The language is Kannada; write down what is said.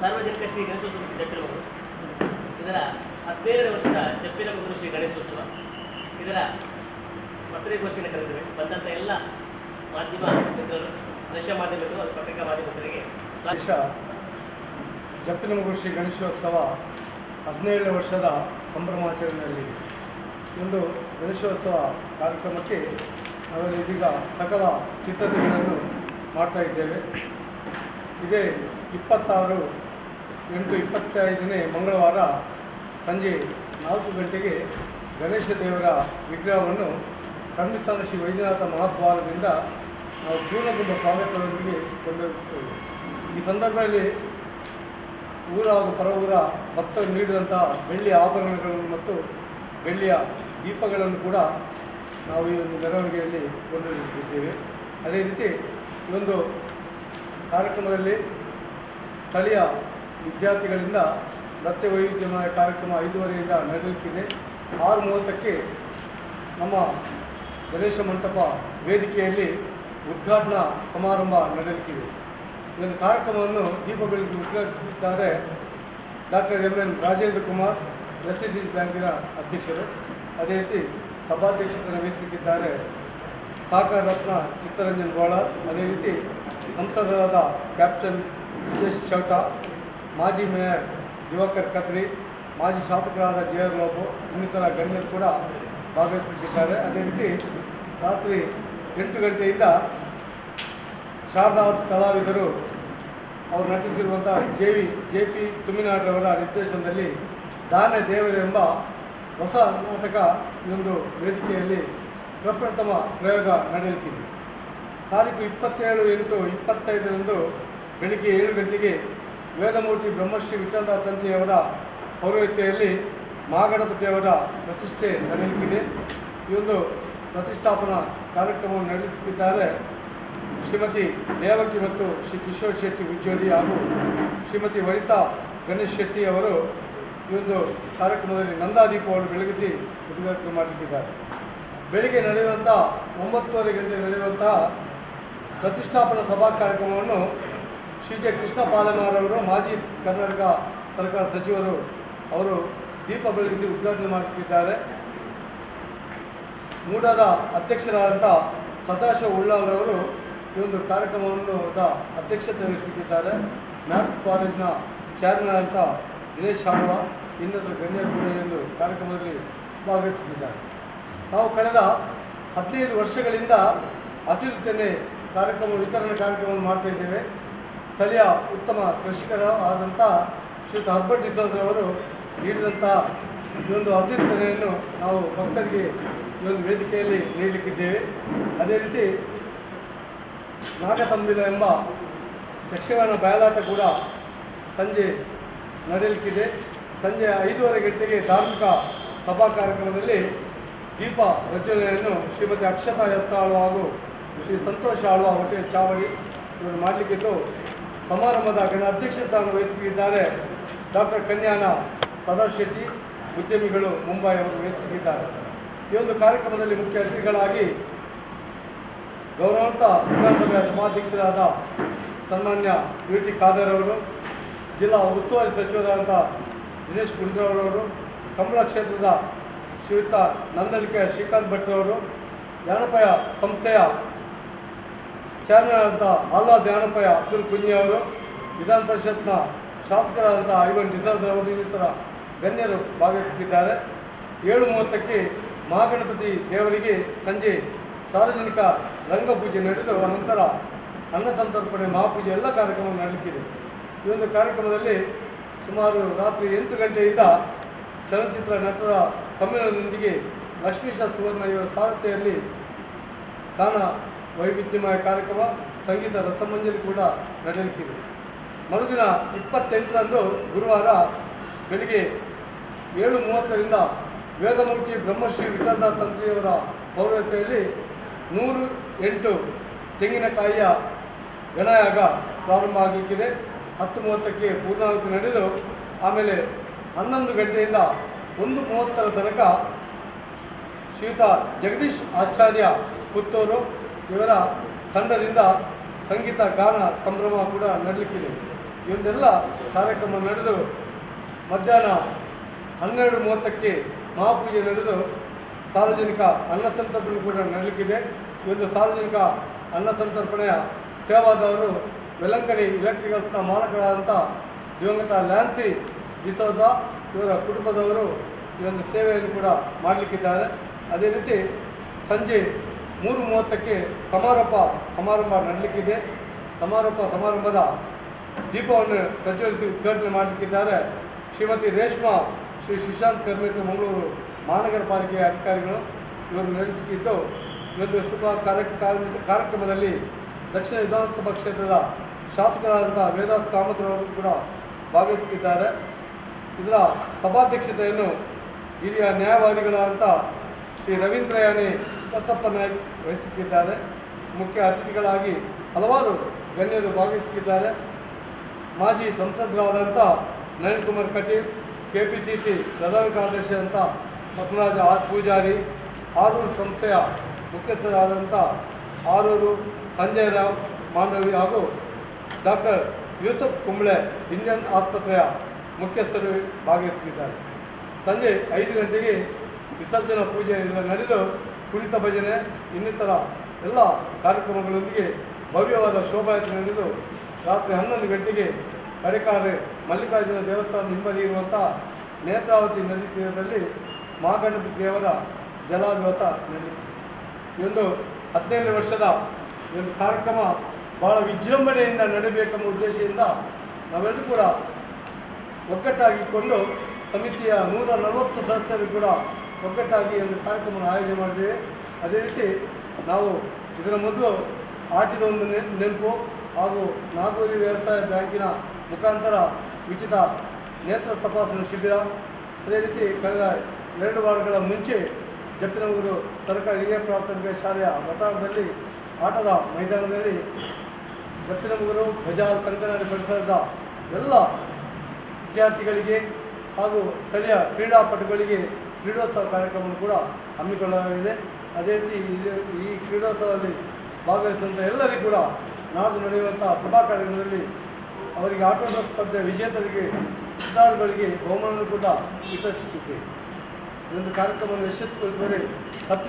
ಸಾರ್ವಜನಿಕ ಶ್ರೀ ಗಣೇಶೋತ್ಸವ ಜಪ್ಪಿರಬಹುದು ಇದರ ಹದಿನೇಳನೇ ವರ್ಷದ ಜಪ್ಪಿನ ಶ್ರೀ ಗಣೇಶೋತ್ಸವ. ಇದರ ಪತ್ರಿಕಾಗೋಷ್ಠಿಯನ್ನು ಕರೆದಿವೆ ಬಂದಂಥ ಎಲ್ಲ ಮಾಧ್ಯಮ ಮಿತ್ರರು ದೃಶ್ಯ ಮಾಧ್ಯಮಗಳು ಪತ್ರಿಕಾ ಮಾಧ್ಯಮಗಳಿಗೆ ಸ್ವಾಗತ ಜಪ್ಪಿನ ಜಪ್ಪಿನಮಗು ಶ್ರೀ ಗಣೇಶೋತ್ಸವ ಹದಿನೇಳನೇ ವರ್ಷದ ಸಂಭ್ರಮಾಚರಣೆಯಲ್ಲಿದೆ ಒಂದು ಗಣೇಶೋತ್ಸವ ಕಾರ್ಯಕ್ರಮಕ್ಕೆ ನಾವೆಲ್ಲ ಇದೀಗ ಸಕಲ ಸಿದ್ಧತೆಗಳನ್ನು ಮಾಡ್ತಾ ಇದ್ದೇವೆ. ಇದೇ ಇಪ್ಪತ್ತಾರು ಎಂಟು ಇಪ್ಪತ್ತೈದನೇ ಮಂಗಳವಾರ ಸಂಜೆ ನಾಲ್ಕು ಗಂಟೆಗೆ ಗಣೇಶ ದೇವರ ವಿಗ್ರಹವನ್ನು ಕರ್ಮಿಸ್ತಾನ ಶ್ರೀ ವೈದ್ಯನಾಥ ಮಹಾದ್ವಾರದಿಂದ ನಾವು ಪೂರ್ಣಕುಂಭ ಸ್ವಾಗತದೊಂದಿಗೆ ಕೊಂಡೊಯ್ಯುತ್ತೇವೆ. ಈ ಸಂದರ್ಭದಲ್ಲಿ ಊರ ಹಾಗೂ ಪರ ಊರ ಭಕ್ತರು ನೀಡಿದಂತಹ ಬೆಳ್ಳಿಯ ಆಭರಣಗಳನ್ನು ಮತ್ತು ಬೆಳ್ಳಿಯ ದೀಪಗಳನ್ನು ಕೂಡ ನಾವು ಈ ಒಂದು ಮೆರವಣಿಗೆಯಲ್ಲಿ ಕೊಂಡೊಯ್ಯುತ್ತಿದ್ದೇವೆ ಅದೇ ರೀತಿ ಈ ಒಂದು ಕಾರ್ಯಕ್ರಮದಲ್ಲಿ ಸ್ಥಳೀಯ ವಿದ್ಯಾರ್ಥಿಗಳಿಂದ ನೃತ್ಯ ವೈವಿಧ್ಯಮಯ ಕಾರ್ಯಕ್ರಮ ಐದುವರೆಯಿಂದ ನಡೆಯಲಿಕ್ಕಿದೆ. ಆರು ಮೂವತ್ತಕ್ಕೆ ನಮ್ಮ ಗಣೇಶ ಮಂಟಪ ವೇದಿಕೆಯಲ್ಲಿ ಉದ್ಘಾಟನಾ ಸಮಾರಂಭ ನಡೆಯಲಿಕ್ಕಿದೆ. ಇದನ್ನು ಕಾರ್ಯಕ್ರಮವನ್ನು ದೀಪ ಬೆಳಗ್ಗೆ ಉದ್ಘಾಟಿಸಿದ್ದಾರೆ doctor M N Rajendra Kumar S C ಬ್ಯಾಂಕಿನ ಅಧ್ಯಕ್ಷರು. ಅದೇ ರೀತಿ ಸಭಾಧ್ಯಕ್ಷರನ್ನು ವಹಿಸಲಿಕ್ಕಿದ್ದಾರೆ ಸಹಕಾರ ರತ್ನ ಚಿತ್ತರಂಜನ್ ಗೋಳ ಅದೇ ರೀತಿ ಸಂಸದರಾದ ಕ್ಯಾಪ್ಟನ್ ವಿಶೇಷ್ ಚೌಟ ಮಾಜಿ ಮೇಯರ್ ದಿವಾಕರ್ ಕತ್ರಿ ಮಾಜಿ ಶಾಸಕರಾದ ಜೆ ಆರ್ ಲೋಬು ಇನ್ನಿತರ ಗಣ್ಯರು ಕೂಡ ಭಾಗವಹಿಸುತ್ತಿದ್ದಾರೆ. ಅದೇ ರೀತಿ ರಾತ್ರಿ ಎಂಟು ಗಂಟೆಯಿಂದ ಶಾರದಾ ಕಲಾವಿದರು ಅವರು ನಟಿಸಿರುವಂಥ ಜೆ ವಿ ಜೆ ಪಿ ತುಮಿನಾಡ್ರವರ ನಿರ್ದೇಶನದಲ್ಲಿ ದಾನ ದೇವರು ಎಂಬ ಹೊಸ ನಾಟಕ ಈ ಒಂದು ವೇದಿಕೆಯಲ್ಲಿ ಪ್ರಪ್ರಥಮ ಪ್ರಯೋಗ ನಡೆಯುತ್ತಿದೆ ತಾರೀಕು ಇಪ್ಪತ್ತೇಳು ಎಂಟು ಇಪ್ಪತ್ತೈದರಂದು ಬೆಳಿಗ್ಗೆ ಏಳು ಗಂಟೆಗೆ ವೇದಮೂರ್ತಿ ಬ್ರಹ್ಮಶ್ರೀ ವಿಠಲದಾಸ್ ತಂತ್ರಿಯವರ ಪೌರೋಹಿತ್ಯದಲ್ಲಿ ಮಹಾಗಣಪತಿಯವರ ಪ್ರತಿಷ್ಠೆ ನಡೆಯಲಿಕ್ಕಿದೆ. ಈ ಒಂದು ಪ್ರತಿಷ್ಠಾಪನಾ ಕಾರ್ಯಕ್ರಮವನ್ನು ನಡೆಸುತ್ತಿದ್ದಾರೆ ಶ್ರೀಮತಿ ದೇವಕಿ ಮತ್ತು ಶ್ರೀ ಕಿಶೋರ್ ಶೆಟ್ಟಿ ಉಜ್ಜೋಡಿ ಹಾಗೂ ಶ್ರೀಮತಿ ವನಿತಾ ಗಣೇಶ್ ಶೆಟ್ಟಿ ಅವರು ಈ ಒಂದು ಕಾರ್ಯಕ್ರಮದಲ್ಲಿ ನಂದಾದೀಪವನ್ನು ಬೆಳಗಿಸಿ ಉದ್ಘಾಟನೆ ಮಾಡಲಿಕ್ಕಿದ್ದಾರೆ ಬೆಳಿಗ್ಗೆ ನಡೆಯುವಂಥ ಒಂಬತ್ತುವರೆ ಗಂಟೆ ನಡೆಯುವಂತಹ ಪ್ರತಿಷ್ಠಾಪನಾ ಸಭಾ ಕಾರ್ಯಕ್ರಮವನ್ನು ಶ್ರೀ ಜೆ ಕೃಷ್ಣ ಪಾಲಮಾರವರು ಮಾಜಿ ಕರ್ನಾಟಕ ಸರ್ಕಾರ ಸಚಿವರು ಅವರು ದೀಪ ಬೆಳಗಿಸಿ ಉದ್ಘಾಟನೆ ಮಾಡುತ್ತಿದ್ದಾರೆ. ಮೂಡದ ಅಧ್ಯಕ್ಷರಾದಂಥ ಸದಾಶಿವ ಉಳ್ಳವರವರು ಈ ಒಂದು ಕಾರ್ಯಕ್ರಮವನ್ನು ಅಧ್ಯಕ್ಷತೆ ವಹಿಸುತ್ತಿದ್ದಾರೆ. ಮ್ಯಾಥ್ಸ್ ಕಾಲೇಜಿನ ಚೇರ್ಮನ್ ಅಂತ ದಿನೇಶ್ ಶಾಳ್ವ ಇನ್ನೊಂದು ಗಣ್ಯರು ಕೂಡ ಒಂದು ಕಾರ್ಯಕ್ರಮದಲ್ಲಿ ಭಾಗವಹಿಸುತ್ತಿದ್ದಾರೆ. ನಾವು ಕಳೆದ ಹದಿನೈದು ವರ್ಷಗಳಿಂದ ಹಸಿರು ಕಾರ್ಯಕ್ರಮ ವಿತರಣೆ ಕಾರ್ಯಕ್ರಮವನ್ನು ಮಾಡ್ತಾ ಇದ್ದೇವೆ. ಸ್ಥಳೀಯ ಉತ್ತಮ ಕೃಷಿಕರ ಆದಂಥ ಶ್ರೀ ಹರ್ಬರ್ಟ್ ಡಿಸೋದ್ರವರು ನೀಡಿದಂಥ ಈ ಒಂದು ಹಸಿರು ನಾವು ಭಕ್ತರಿಗೆ ಈ ಒಂದು ವೇದಿಕೆಯಲ್ಲಿ ನೀಡಲಿಕ್ಕಿದ್ದೇವೆ. ಅದೇ ರೀತಿ ನಾಗತಂಬಿಲ ಎಂಬ ಯಕ್ಷಗಾನ ಬಯಲಾಟ ಕೂಡ ಸಂಜೆ ನಡೆಯಲಿಕ್ಕಿದೆ. ಸಂಜೆ ಐದೂವರೆ ಗಂಟೆಗೆ ಧಾರ್ಮಿಕ ಸಭಾ ಕಾರ್ಯಕ್ರಮದಲ್ಲಿ ದೀಪ ರಚನೆಯನ್ನು ಶ್ರೀಮತಿ ಅಕ್ಷತಾ ಎಸ್ ಆಳ್ವ ಹಾಗೂ ಶ್ರೀ ಸಂತೋಷ್ ಆಳ್ವ ಹೋಟೆಲ್ ಚಾವಡಿ ಇವರು ಮಾಡಲಿಕ್ಕಿದ್ದು ಸಮಾರಂಭದ ಗಣ ಅಧ್ಯಕ್ಷತೆಯನ್ನು ವಹಿಸುತ್ತಿದ್ದಾರೆ ಡಾಕ್ಟರ್ ಕನ್ಯಾನ ಸದಾಶೆಟ್ಟಿ, ಉದ್ಯಮಿಗಳು ಮುಂಬೈ ಅವರು ವಹಿಸಲಿದ್ದಾರೆ ಈ ಒಂದು ಕಾರ್ಯಕ್ರಮದಲ್ಲಿ ಮುಖ್ಯ ಅತಿಥಿಗಳಾಗಿ ಗೌರವಾಂತ ವಿಧಾನಸಭೆಯ ಸಭಾಧ್ಯಕ್ಷರಾದ ಸನ್ಮಾನ್ಯ ಯು ಟಿ ಖಾದರ್ ಅವರು, ಜಿಲ್ಲಾ ಉಸ್ತುವಾರಿ ಸಚಿವರಾದಂಥ ದಿನೇಶ್ ಗುಂಡೂರವರು ಕಂಬಳ ಕ್ಷೇತ್ರದ ಶ್ರೀಯುತ ನಂದಲಿಕೆ ಶ್ರೀಕಾಂತ್ ಭಟ್ರವರು ಜ್ಞಾನಪಯ ಸಂಸ್ಥೆಯ ಚೇರ್ಮನ್ ಆದಂಥ ಆಲ್ಲಾ ಜ್ಞಾನಪಯ ಅಬ್ದುಲ್ ಕುಂಜಿ ಅವರು, ವಿಧಾನ ಪರಿಷತ್ನ ಶಾಸಕರಾದಂಥ ಐವನ್ ಡಿಸೋದ್ ಅವರು ಇನ್ನಿತರ ಗಣ್ಯರು ಭಾಗವಹಿಸುತ್ತಿದ್ದಾರೆ ಏಳು ಮೂವತ್ತಕ್ಕೆ ಮಹಾಗಣಪತಿ ದೇವರಿಗೆ ಸಂಜೆ ಸಾರ್ವಜನಿಕ ರಂಗಪೂಜೆ ನಡೆದು ಅನಂತರ ಅನ್ನ ಸಂತರ್ಪಣೆ, ಮಹಾಪೂಜೆ ಎಲ್ಲ ಕಾರ್ಯಕ್ರಮ ನಡೆಯುತ್ತಿದೆ ಈ ಒಂದು ಕಾರ್ಯಕ್ರಮದಲ್ಲಿ ಸುಮಾರು ರಾತ್ರಿ ಎಂಟು ಗಂಟೆಯಿಂದ ಚಲನಚಿತ್ರ ನಟರ ಸಮ್ಮೇಳನದೊಂದಿಗೆ ಲಕ್ಷ್ಮೀಶ ಸುವರ್ಣ ಇವರ ಸಾರಥ್ಯದಲ್ಲಿ ವೈವಿಧ್ಯಮಯ ಕಾರ್ಯಕ್ರಮ ಸಂಗೀತ ರಸಮಂಜರಿ ಕೂಡ ನಡೆಯಲಿಕ್ಕಿದೆ ಮರುದಿನ ಇಪ್ಪತ್ತೆಂಟರಂದು ಗುರುವಾರ ಬೆಳಿಗ್ಗೆ ಏಳು ಮೂವತ್ತರಿಂದ ವೇದಮೂರ್ತಿ ಬ್ರಹ್ಮಶ್ರೀ ವಿಠಲದಾಸ್ ತಂತ್ರಿಯವರ ಪೌರತೆಯಲ್ಲಿ ನೂರು ಎಂಟು ತೆಂಗಿನಕಾಯಿಯ ಗಣಯಾಗ ಪ್ರಾರಂಭ ಆಗಲಿಕ್ಕಿದೆ. ಹತ್ತು ಮೂವತ್ತಕ್ಕೆ ಪೂರ್ಣಾಹುತಿ ನಡೆದು ಆಮೇಲೆ ಹನ್ನೊಂದು ಗಂಟೆಯಿಂದ ಒಂದು ಮೂವತ್ತರ ತನಕ ಶ್ರೀಯುತ ಜಗದೀಶ್ ಆಚಾರ್ಯ ಪುತ್ತೂರು ಇವರ ತಂಡದಿಂದ ಸಂಗೀತ, ಗಾನ, ಸಂಭ್ರಮ ಕೂಡ ನಡಲಿಕ್ಕಿದೆ. ಈ ಕಾರ್ಯಕ್ರಮ ನಡೆದು ಮಧ್ಯಾಹ್ನ ಹನ್ನೆರಡು ಮೂವತ್ತಕ್ಕೆ ಮಹಾಪೂಜೆ ನಡೆದು ಸಾರ್ವಜನಿಕ ಅನ್ನ ಸಂತರ್ಪಣೆ ಕೂಡ ನಡೆಯಲಿಕ್ಕಿದೆ ಇವೊಂದು ಸಾರ್ವಜನಿಕ ಅನ್ನ ಸಂತರ್ಪಣೆಯ ಸೇವಾದವರು ವೆಲಂಕಡಿ ಇಲೆಕ್ಟ್ರಿಕಲ್ಸ್ನ ಮಾಲಕರಾದಂಥ ದಿವಂಗತ ಲ್ಯಾನ್ಸಿ ಡಿಸೋಜ ಇವರ ಕುಟುಂಬದವರು ಒಂದು ಸೇವೆಯನ್ನು ಕೂಡ ಮಾಡಲಿಕ್ಕಿದ್ದಾರೆ. ಅದೇ ರೀತಿ ಸಂಜೆ ಮೂರು ಮೂವತ್ತಕ್ಕೆ ಸಮಾರೋಪ ಸಮಾರಂಭ ನಡೆಯಲಿಕ್ಕಿದೆ ಸಮಾರೋಪ ಸಮಾರಂಭದ ದೀಪವನ್ನು ಪ್ರಜ್ವಲಿಸಿ ಉದ್ಘಾಟನೆ ಮಾಡಲಿಕ್ಕಿದ್ದಾರೆ. ಶ್ರೀಮತಿ ರೇಷ್ಮಾ, ಶ್ರೀ ಸುಶಾಂತ್ ಕರ್ಮೇಟು ಮಂಗಳೂರು ಮಹಾನಗರ ಪಾಲಿಕೆಯ ಅಧಿಕಾರಿಗಳು. ಇವರು ನಡೆಸಿಕಿದ್ದು ಇವತ್ತು ಶುಭ ಕಾರ್ಯ ಕಾರ್ಯ- ಕಾರ್ಯಕ್ರಮದಲ್ಲಿ ದಕ್ಷಿಣ ವಿಧಾನಸಭಾ ಕ್ಷೇತ್ರದ ಶಾಸಕರಾದಂಥ ವೇದಾಸ್ ಕಾಮತ್ರವರು ಕೂಡ ಭಾಗವಹಿಸುತ್ತಿದ್ದಾರೆ. ಇದರ ಸಭಾಧ್ಯಕ್ಷತೆಯನ್ನು ಹಿರಿಯ ನ್ಯಾಯವಾದಿಗಳಾದಂಥ ಶ್ರೀ ರವೀಂದ್ರ ಯಾನಿ ಬಸಪ್ಪ ನಾಯಕ್ ವಹಿಸುತ್ತಿದ್ದಾರೆ ಮುಖ್ಯ ಅತಿಥಿಗಳಾಗಿ ಹಲವಾರು ಗಣ್ಯರು ಭಾಗವಹಿಸುತ್ತಿದ್ದಾರೆ ಮಾಜಿ ಸಂಸದರಾದಂಥ Nalin Kumar Kateel K P C C ಪ್ರಧಾನ ಕಾರ್ಯದರ್ಶಿ ಅಂತ ಪದ್ಮರಾಜ ಆರ್ ಪೂಜಾರಿ, ಆರೂರು ಸಂಸ್ಥೆಯ ಮುಖ್ಯಸ್ಥರಾದಂಥ ಆರೂರು ಸಂಜಯ್ ರಾವ್ ಮಾಂಡವಿ ಹಾಗೂ ಡಾಕ್ಟರ್ ಯೂಸುಫ್ ಕುಂಬ್ಳೆ ಇಂಡಿಯನ್ ಆಸ್ಪತ್ರೆಯ ಮುಖ್ಯಸ್ಥರು ಭಾಗವಹಿಸುತ್ತಿದ್ದಾರೆ ಸಂಜೆ ಐದು ಗಂಟೆಗೆ ವಿಸರ್ಜನಾ ಪೂಜೆ ನಡೆದು ಕುಣಿತ ಭಜನೆ, ಇನ್ನಿತರ ಎಲ್ಲ ಕಾರ್ಯಕ್ರಮಗಳೊಂದಿಗೆ ಭವ್ಯವಾದ ಶೋಭಾಯಾತ್ರೆ ನಡೆದು ರಾತ್ರಿ ಹನ್ನೊಂದು ಗಂಟೆಗೆ ಕಡೆಕಾರೆ ಮಲ್ಲಿಕಾರ್ಜುನ ದೇವಸ್ಥಾನದ ಹಿಂಬದಿ ಇರುವಂಥ ನೇತ್ರಾವತಿ ನದಿ ತೀರದಲ್ಲಿ ಮಹಾಗಣಪತಿ ದೇವರ ಜಲಾದ್ವತ ನಡೆಯಿತು ಈ ಒಂದು ಹದಿನೈದು ವರ್ಷದ ಒಂದು ಕಾರ್ಯಕ್ರಮ ಬಹಳ ವಿಜೃಂಭಣೆಯಿಂದ ನಡೆಯಬೇಕೆಂಬ ಉದ್ದೇಶದಿಂದ ನಾವೆಲ್ಲರೂ ಕೂಡ ಒಗ್ಗಟ್ಟಾಗಿಕೊಂಡು ಸಮಿತಿಯ ನೂರ ನಲವತ್ತು ಸದಸ್ಯರು ಕೂಡ ಒಗ್ಗಟ್ಟಾಗಿ ಒಂದು ಕಾರ್ಯಕ್ರಮವನ್ನು ಆಯೋಜನೆ ಮಾಡಿದ್ದೇವೆ. ಅದೇ ರೀತಿ ನಾವು ಇದರ ಮೊದಲು ಆಟಿದ ಒಂದು ನೆನಪು ಹಾಗೂ ನಾಗೋಲಿ ವ್ಯವಸಾಯ ಬ್ಯಾಂಕಿನ ಮುಖಾಂತರ ಉಚಿತ ನೇತ್ರ ತಪಾಸಣೆ ಶಿಬಿರ. ಅದೇ ರೀತಿ ಕಳೆದ ಎರಡು ವಾರಗಳ ಮುಂಚೆ ಜಪ್ಪಿನಗೂರು ಸರ್ಕಾರಿ ಹಿರಿಯ ಪ್ರಾಥಮಿಕ ಶಾಲೆಯ ವಟಾರದಲ್ಲಿ ಆಟದ ಮೈದಾನದಲ್ಲಿ ಜಪ್ಪಿನಮೂರು ಬಜಾರ್ ಕಂಕನಾಡಿ ಪರಿಸರದ ಎಲ್ಲ ವಿದ್ಯಾರ್ಥಿಗಳಿಗೆ ಹಾಗೂ ಸ್ಥಳೀಯ ಕ್ರೀಡಾಪಟುಗಳಿಗೆ ಕ್ರೀಡೋತ್ಸವ ಕಾರ್ಯಕ್ರಮವನ್ನು ಕೂಡ ಹಮ್ಮಿಕೊಳ್ಳಲಾಗಿದೆ. ಅದೇ ರೀತಿ ಈ ಕ್ರೀಡೋತ್ಸವದಲ್ಲಿ ಭಾಗವಹಿಸುವಂಥ ಎಲ್ಲರಿಗೂ ಕೂಡ ನಾಡು ನಡೆಯುವಂಥ ಸಭಾ ಕಾರ್ಯಕ್ರಮದಲ್ಲಿ ಅವರಿಗೆ ಆಟೋಟ ಸ್ಪರ್ಧೆ ವಿಜೇತರಿಗೆ ಸ್ಪರ್ಧಾಳುಗಳಿಗೆ ಬಹುಮಾನವನ್ನು ಕೂಡ ವಿತರಿಸುತ್ತಿದ್ದೇವೆ. ಒಂದು ಕಾರ್ಯಕ್ರಮವನ್ನು ಯಶಸ್ವಿಗೊಳಿಸುವಲ್ಲಿ ಪತ್ರಿಕಾ